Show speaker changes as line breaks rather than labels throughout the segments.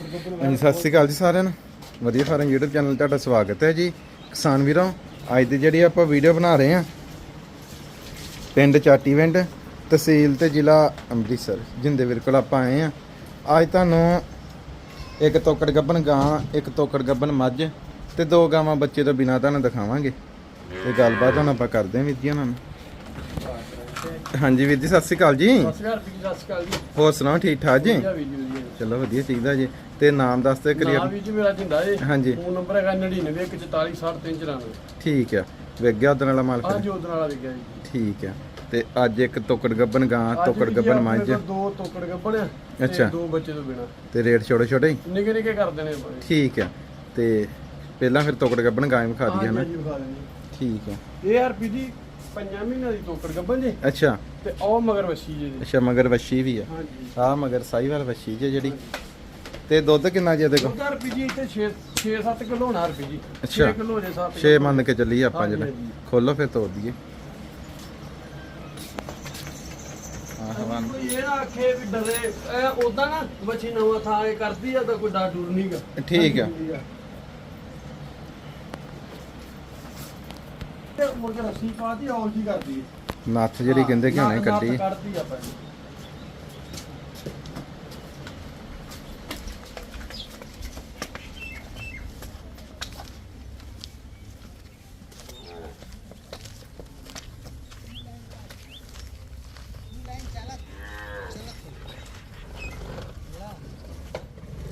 ਹਾਂਜੀ ਸਤਿ ਸ਼੍ਰੀ ਅਕਾਲ ਜੀ ਸਾਰਿਆਂ ਨੂੰ। ਵਧੀਆ ਫਾਰਮ YouTube ਚੈਨਲ ਤੁਹਾਡਾ ਸਵਾਗਤ ਹੈ ਜੀ। ਕਿਸਾਨ ਵੀਰੋ ਅੱਜ ਦੀ ਜਿਹੜੀ ਆਪਾਂ ਵੀਡੀਓ ਬਣਾ ਰਹੇ ਹਾਂ ਪਿੰਡ ਚਾਟੀਵਿੰਡ ਤਹਿਸੀਲ ਤੇ ਜ਼ਿਲ੍ਹਾ ਅੰਮ੍ਰਿਤਸਰ ਜਿੰਦੇ ਵੀਰ ਕੋਲ ਆਪਾਂ ਆਏ ਹਾਂ। ਅੱਜ ਤੁਹਾਨੂੰ ਇੱਕ ਤੋਕੜ ਗੱਬਨ ਗਾਂ ਇੱਕ ਤੋਕੜ ਗੱਬਨ ਮੱਝ ਤੇ ਦੋ ਗਾਵਾਂ ਬੱਚੇ ਤੋਂ ਬਿਨਾਂ ਤੁਹਾਨੂੰ ਦਿਖਾਵਾਂਗੇ। ਤੇ ਗੱਲਬਾਤ ਹੁਣ ਆਪਾਂ ਕਰਦੇ ਹਾਂ ਵੀਰ ਜੀ ਉਹਨਾਂ ਨੂੰ ਹਾਂਜੀ ਵੀਰ ਜੀ ਸਤਿ ਸ਼੍ਰੀ ਅਕਾਲ ਜੀ।
ਸਤਿ ਸ਼੍ਰੀ ਅਕਾਲ ਜੀ।
ਹੋਰ ਸੁਣਾਓ ਠੀਕ ਠਾਕ ਜੀ? ਚਲੋ ਵਧੀਆ ਚਾਹੀਦਾ ਜੀ। ਤੇ ਨਾਮ ਦੱਸ ਦਿਓ
ਨਾਮ ਵੀਰ ਜੀ ਮੇਰਾ ਜਿੰਦਾ ਏ
ਹਾਂਜੀ।
ਫੋਨ ਨੰਬਰ ਹੈਗਾ 9914467394
ਠੀਕ ਆ। ਵੇਖ ਗਿਆ ਉਦਣ ਵਾਲਾ ਮਾਲ ਫਿਰ
ਜੀ ਉਧਰ ਵਾਲਾ ਵਿਗਿਆ ਜੀ।
ਠੀਕ ਆ। ਤੇ ਅੱਜ ਇੱਕ ਤੋਕੜ ਗੱਬਨ ਗਾਂ
ਅੱਜ
ਤੋਕੜ
ਵੀ
ਗੱਬਨ
ਆਪਣੇ
ਮੱਝ
ਕੋਲ ਦੋ ਤੋਕੜ ਗੱਬਣ ਆ ਤੇ
ਅੱਛਾ।
ਦੋ ਬੱਚੇ ਤੋਂ ਬਿਨਾ।
ਤੇ ਰੇਟ ਛੋਟੇ ਛੋਟੇ ਹੀ?
ਨਿੱਕੇ ਨਿੱਕੇ ਕਰਦੇ ਨੇ ਬੜੇ
ਠੀਕ ਆ। ਤੇ ਪਹਿਲਾਂ ਫਿਰ ਤੋਕੜ ਗੱਬਨ ਗਾਂ ਹੀ ਵਿਖਾ ਦਈਏ ਨਾ।
ਜੀ ਵਿਖਾ ਦਿੰਦੇ
ਠੀਕ ਆ।
ਇਹ ਆਰਪੀ ਜੀ ਪੰਜਾਂ ਮਹੀਨਿਆਂ ਦੀ ਤੋਕੜ ਗੱਬਣ ਜੀ।
ਅੱਛਾ।
ਤੇ ਉਹ ਮਗਰ ਵਸੀ ਜੀ। ਦੀ
ਅੱਛਾ ਮਗਰ ਵੱਛੀ ਵੀ ਆ।
ਹਾਂ ਜੀ
ਆ ਮਗਰ ਸਾਈਵਾਲ ਵੱਛੀ ਜੇ ਜਿਹੜੀ। ਤੇ ਦੁੱਧ ਕਿੰਨਾ ਜੇ ਦੇਖੋ
ਉਹਦਾ ਆਰਪੀ ਜੀ ਇੱਥੇ 6 6-7 ਕਿਲੋ ਹੋਣਾ ਜੀ
ਅੱਛਾ।
6 ਕਿਲੋ ਜੇ 7
ਛੇ ਮੰਨ ਕੇ ਚੱਲੀਏ ਆਪਾਂ
ਹਾਂਜੀ,
ਜਿਹੜਾ
ਹਾਂਜੀ।
ਖੋਲੋ ਫਿਰ ਤੋੜ ਦਈਏ। ਹਾਂ ਹਵਾਨ
ਕੋਈ ਇਹ ਨਾ ਆਖੇ ਵੀ ਡਰੇ। ਇਹ ਉਦਾਂ ਨਾ ਬੱਚੀ ਨਵਾਂ ਥਾਂ ਇਹ ਕਰਦੀ ਆ ਤਾਂ ਕੋਈ ਡਰ ਡਰ ਨਹੀਂਗਾ
ਠੀਕ ਆ।
ਤੇ ਕੇ ਰੱਸੀ ਪਾਤੀ ਔਲ ਜੀ ਕਰਦੀ ਹੈ
ਨੱਥ ਜਿਹੜੀ ਕਹਿੰਦੇ ਕਿ ਹੁਣੇ
ਨੱਥ
ਕੱਢੀ
ਕੱਢਦੀ ਆ ਪਹਿਲੇ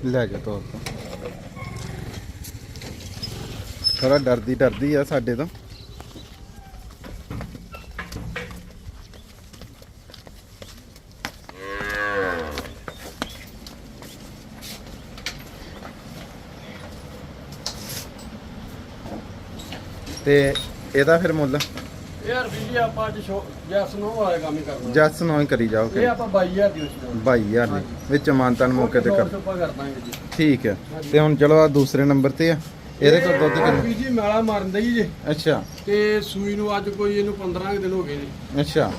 ਲੈ ਜਾ ਤੋਰ ਤੋਂ ਥੋੜਾ ਡਰਦੀ ਡਰਦੀ ਆ ਸਾਡੇ ਤੋਂ। ਤੇ ਇਹਦਾ ਫਿਰ ਮੁੱਲ?
ਯਾਰ ਵੀ ਜੀ ਆਪਾਂ ਅੱਜ ਸ਼ੋ ਜੈਸ ਨੋ ਵਾਲਾ ਕੰਮ ਹੀ ਕਰਨਾ।
ਜੱਸ ਨੂੰ ਹੀ ਕਰੀ ਜਾਓ
ਇਹ ਆਪਾਂ 22000 ਦੀ ਉਸ ਨੂੰ।
22000 ਦੀ। ਵਿੱਚ ਮਾਨਤਨ ਮੌਕੇ ਤੇ ਕਰ। ਠੀਕ ਹੈ। ਤੇ ਹੁਣ ਚਲੋ ਆ ਦੂਸਰੇ ਨੰਬਰ ਤੇ ਆ। ਇਹਦੇ ਕੋਲ ਦੁੱਧ ਕਿੰਨਾ?
ਵੀ ਜੀ ਮੈਲਾ ਮਾਰਨ ਦਈ ਜੀ।
ਅੱਛਾ।
ਤੇ ਸੂਈ ਨੂੰ ਅੱਜ ਕੋਈ ਇਹਨੂੰ 15 ਕੁ ਦਿਨ ਹੋ ਗਏ ਜੀ
ਅੱਛਾ।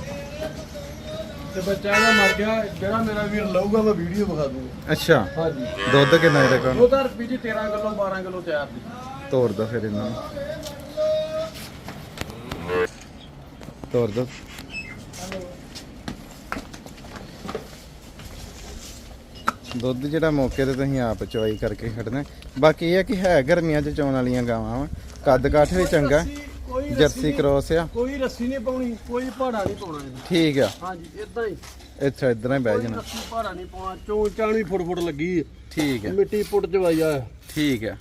ਤੇ ਬੱਚਾ ਇਹਦਾ ਮਰ ਗਿਆ। ਜਿਹੜਾ ਮੇਰਾ ਵੀਰ ਲਊਗਾ ਮੈਂ ਵੀਡੀਓ ਵਿਖਾ ਦੂੰਗਾ।
ਅੱਛਾ।
ਹਾਂਜੀ।
ਦੁੱਧ ਕਿੰਨਾ ਇਹਦੇ ਕੋਲ
ਉਹ ਤਾਂ ਰੁਪਏ ਜੀ 13 ਕਿਲੋ 12 ਕਿਲੋ ਤਿਆਰ ਦੀ
ਤੋੜ ਦੋ ਫਿਰ ਇਹਨਾਂ ਨੂੰ। ਦੋ ਦੁੱਧ ਜਿਹੜਾ ਮੌਕੇ ਤੇ ਤੁਸੀਂ ਆਪ ਚਵਾਈ ਕਰਕੇ ਖੜਨਾ। ਬਾਕੀ ਇਹ ਆ ਕਿ ਹੈ ਗਰਮੀਆਂ ਚ ਚੌਣ ਵਾਲੀਆਂ ਗਾਵਾਂ ਵਾ। ਕੱਦ ਕਾਠ ਵੀ ਚੰਗਾ
ਰੱਸੀ- ਕੋਈ ਰੱਸੀ
ਜਰਸੀ
ਨਹੀਂ-
ਕ੍ਰੋਸ ਆ।
ਕੋਈ ਰੱਸੀ ਨਹੀਂ ਪਾਉਣੀ ਕੋਈ ਪਹਾੜਾ ਨਹੀਂ ਪਾਉਣਾ
ਠੀਕ ਆ।
ਹਾਂਜੀ ਇਦਾਂ ਹੀ।
ਇੱਥੇ ਇਦਾਂ ਹੀ ਬਹਿ
ਕੋਈ
ਜਾਣਾ।
ਰੱਸੀ ਪਹਾੜਾ ਨਹੀਂ ਪਾਉਣਾ ਚੋਂ ਚਾਣੀ ਫੁੱਟ ਫੁੱਟ ਲੱਗੀ। ਹੈ।
ਠੀਕ ਆ।
ਮਿੱਟੀ ਪੁੱਟ ਜਵਾਈ ਆ।
ਠੀਕ ਆ।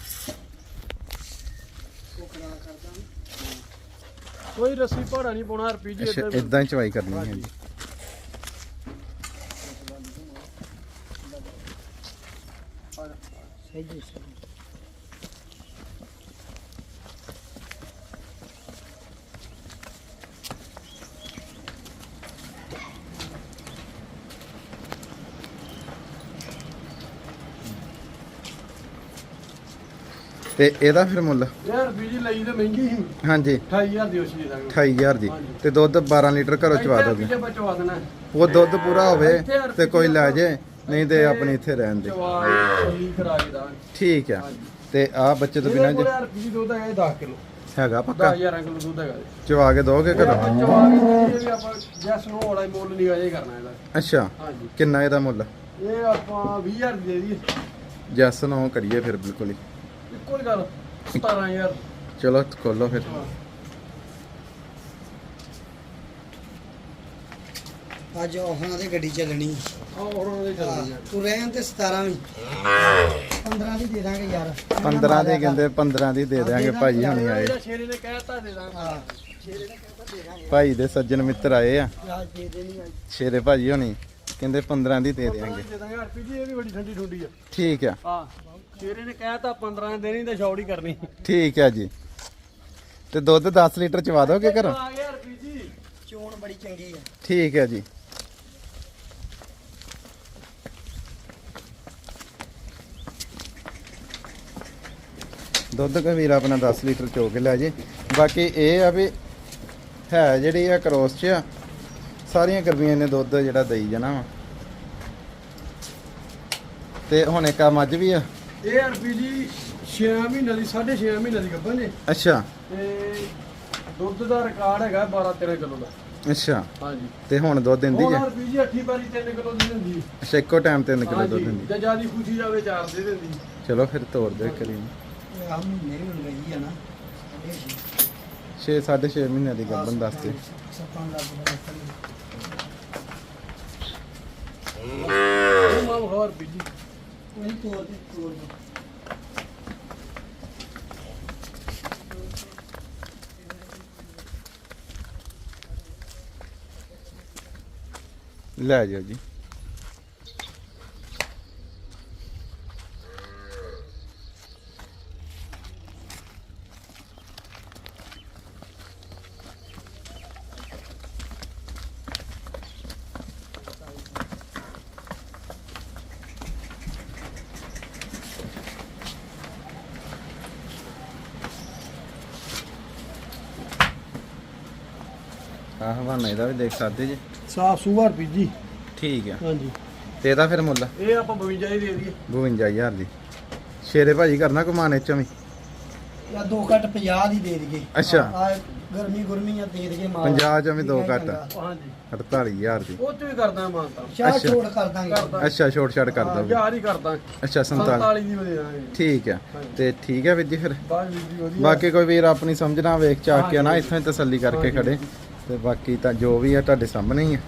ਕੋਈ ਰੱਸੀ ਪਹਾੜਾ ਨਹੀਂ ਪਾਉਣਾ ਰੁਪਏ ਜੀ
ਅੱਛਾ ਇਦਾਂ ਹੀ ਚਵਾਈ ਕਰਨੀ ਹੈ ਜੀ। ਤੇ ਇਹਦਾ ਫਿਰ ਮੁੱਲ?
ਯਾਰ ਰੁਪਏ ਜੀ ਲਈ ਤਾਂ ਮਹਿੰਗੀ ਸੀ।
ਹਾਂਜੀ।
28000 ਦੀ ਉਸ ਦੀ ਦਾਂਗੇ।
28000 ਦੀ। ਤੇ ਦੁੱਧ 12 ਲੀਟਰ ਘਰੋਂ ਚਵਾ ਦੋਗੇ।
ਬਚਵਾ ਦੇਣਾ।
ਉਹ ਦੁੱਧ ਪੂਰਾ ਹੋਵੇ ਤੇ ਕੋਈ ਲੈ ਜੇ ਨਹੀਂ ਤੇ ਆਪਣੇ ਇੱਥੇ ਰਹਿਣ ਦੇ।
ਚਵਾ ਸਹੀ ਕਰਾ ਕੇ ਦਾਂਗੇ।
ਠੀਕ ਆ। ਤੇ ਆ ਬੱਚੇ ਤੋਂ ਬਿਨਾਂ ਜੇ
ਜੀ ਦੁੱਧ ਹੈਗਾ 10 ਕਿਲੋ।
ਹੈਗਾ ਪੱਕਾ?
10000 ਕਿਲੋ ਦੁੱਧ ਹੈਗਾ ਜੀ।
ਚਵਾ ਕੇ ਦੋਗੇ
ਇਹ
ਘਰੋਂ?
ਆਪਾਂ ਚਵਾ ਕੇ ਵੀ ਆਪਾਂ ਜੈਸ ਨੂੰ ਵਾਲਾ ਮੁੱਲ ਨਹੀਂ ਅਜੇ ਕਰਨਾ ਇਹਦਾ।
ਅੱਛਾ।
ਹਾਂਜੀ।
ਕਿੰਨਾ ਇਹਦਾ ਮੁੱਲ?
ਇਹ ਆਪਾਂ 20000 ਦੀ ਦੇ
ਜੈਸ ਨੂੰ ਕਰੀਏ ਫਿਰ ਬਿਲਕੁਲ ਹੀ।
ਇੱਕੋ ਹੀ ਗੱਲ 17000
ਚਲੋ ਖੋਲੋ ਫਿਰ।
ਅੱਜ ਉਹਨਾਂ ਦੀ ਗੱਡੀ ਚੱਲਣੀ।
ਆ ਉਹਨਾਂ ਦੇ ਚੱਲਦੀ ਆ।
ਤੂੰ ਰਹਿਣ ਤੇ 17 ਵੀ। 15 ਦੀ ਦੇ ਦਾਂਗੇ ਯਾਰ।
15 ਦੇ ਕਹਿੰਦੇ 15 ਦੀ ਦੇ ਦਿਆਂਗੇ ਭਾਈ ਹੁਣੀ ਆਏ।
ਜਿਹੜਾ ਸ਼ੇਰੇ ਨੇ ਕਹਿਤਾ ਦੇ ਦਾਂਗੇ।
ਹਾਂ ਛੇਰੇ ਨੇ ਕਹਿੰਦਾ ਦੇ ਦਾਂਗੇ।
ਭਾਈ ਦੇ ਸੱਜਣ ਮਿੱਤਰ ਆਏ ਆ। ਸ਼ੇਰੇ ਭਾਜੀ ਹੁਣੀ ਕਹਿੰਦੇ 15 ਦੀ ਦੇ
ਦਾਂਗੇ। ਆਰਪੀ ਜੀ ਇਹ ਵੀ ਬੜੀ ਠੰਡੀ ਠੰਡੀ ਆ।
ਠੀਕ ਆ।
ਹਾਂ। ਸ਼ੇਰੇ ਨੇ ਕਹਿਤਾ 15 ਦੇਣੀ ਤੇ ਛੌੜੀ ਕਰਨੀ।
ਠੀਕ ਆ ਜੀ। ਤੇ ਦੁੱਧ 10 ਲੀਟਰ ਚਵਾ ਦੋਗੇ ਘਰੋਂ?
ਆ ਗਿਆ ਆਰਪੀ ਜੀ।
ਚੋਣ ਬੜੀ ਚੰਗੀ ਆ।
ਠੀਕ ਹੈ ਜੀ। ਦੁੱਧ ਕਾ ਵੀਰ ਆਪਣਾ 10 ਲੀਟਰ ਚੋ ਕੇ ਲੈ ਜੇ। ਬਾਕੀ ਇਹ ਆ ਵੀ ਹੈ ਜਿਹੜੀ ਆ ਕਰੋਸ ਚ ਆ ਸਾਰੀਆਂ ਗਰਮੀਆਂ ਨੇ ਦੁੱਧ ਜਿਹੜਾ ਦਈ ਜਾਣਾ ਵਾ। ਤੇ ਹੁਣ ਇੱਕ ਆ ਮੱਝ ਵੀ ਆ।
ਇਹ ਅਰਬੀ ਜੀ 6 ਮਹੀਨਿਆਂ ਦੀ 6.5 ਮਹੀਨਿਆਂ ਦੀ ਗੱਭਣ ਜੇ।
ਅੱਛਾ।
ਤੇ ਦੁੱਧ ਦਾ ਰਿਕਾਰਡ ਹੈਗਾ 12 13 ਕਿਲੋ ਦਾ।
ਅੱਛਾ।
ਹਾਂਜੀ।
ਤੇ ਹੁਣ ਦੁੱਧ ਦਿੰਦੀ
ਹੁਣ
ਜੇ
ਅਰਬੀ ਜੀ 8 ਵਾਰੀ 3 ਕਿਲੋ ਦੀ ਦਿੰਦੀ
ਅੱਛਾ ਇੱਕੋ ਟਾਈਮ 3 ਕਿਲੋ ਦੁੱਧ ਦਿੰਦੀ
ਜੇ ਜਿਆਦੀ ਖੁਸ਼ੀ ਜਾਵੇ ਚਾਰ ਦੇ ਦਿੰਦੀ।
ਚਲੋ ਫਿਰ ਤੋੜ ਦੇ ਕਰੀ
ਇਹ ਆ ਮਹੀਨੇ ਵੀ ਹੁਣ ਗਈ ਆ ਨਾ।
6 6.5 ਮਹੀਨਿਆਂ ਦੀ ਗੱਭਣ ਦੱਸਦੇ
ਸੱਤਾਂ ਲੱਖ ਦਾ ਨਿਕਲ
ਉਹ ਮਾਂ ਖਬਰ ਬੀਜੀ
ਕੋਈ ਤੋੜ ਦੇ ਤੋੜ ਦੇ।
ਲੈ ਜਾਓ ਜੀ। ਆਹ ਹਵਾਨਾ ਇਹਦਾ ਵੀ ਦੇਖ ਸਕਦੇ ਜੀ।
ਸਾਫ਼ ਸੂਆ ਬੀਜੀ
ਠੀਕ ਆ।
ਹਾਂਜੀ।
ਤੇ ਇਹਦਾ ਫਿਰ ਮੁੱਲ?
ਇਹ ਆਪਾਂ 52 ਹੀ ਦੇ ਦਈਏ।
52000 ਦੀ। ਸ਼ੇਰੇ ਭਾਜੀ ਕਰਨਾ ਕਮਾਨ ਚੋਂ ਵੀ?
ਜਾਂ ਦੋ ਘੱਟ 50 ਦੀ ਦੇ ਦਈਏ।
ਅੱਛਾ।
ਆ ਗਰਮੀ ਗੁਰਮੀ ਆ ਦੇ ਦਈਏ ਮਾਲ।
50 ਚੋਂ ਵੀ ਦੋ ਘੱਟ।
ਹਾਂਜੀ।
48000 ਦੀ।
ਉਹ ਚ ਵੀ ਕਰਦਾ ਮਾਨਤਾ
ਚਾਹ
ਅੱਛਾ।
ਛੋੜ ਕਰ ਦਾਂਗੇ।
ਕਰਦਾ
ਅੱਛਾ ਛੋਟ ਛਾਟ ਕਰ ਦੋ
ਯਾਰ ਹੀ ਕਰਦਾ
ਅੱਛਾ 47
47 ਦੀ ਵਧੇ ਆਏ
ਠੀਕ ਆ। ਤੇ ਠੀਕ ਆ ਵੀਰ ਜੀ ਫਿਰ।
ਬਾਅਦ ਵਿੱਚ ਵੀ ਵਧੀਆ।
ਬਾਕੀ ਕੋਈ ਵੀਰ ਆਪਣੀ ਸਮਝਣਾ ਵੇਖ ਚਾਹ ਕੇ ਨਾ। ਇੱਥੋਂ ਹੀ ਤਸੱਲੀ ਕਰਕੇ। ਖੜੇ। ਤੇ ਬਾਕੀ ਤਾਂ ਜੋ ਵੀ ਆ ਤੁਹਾਡੇ ਸਾਹਮਣੇ ਹੀ ਆ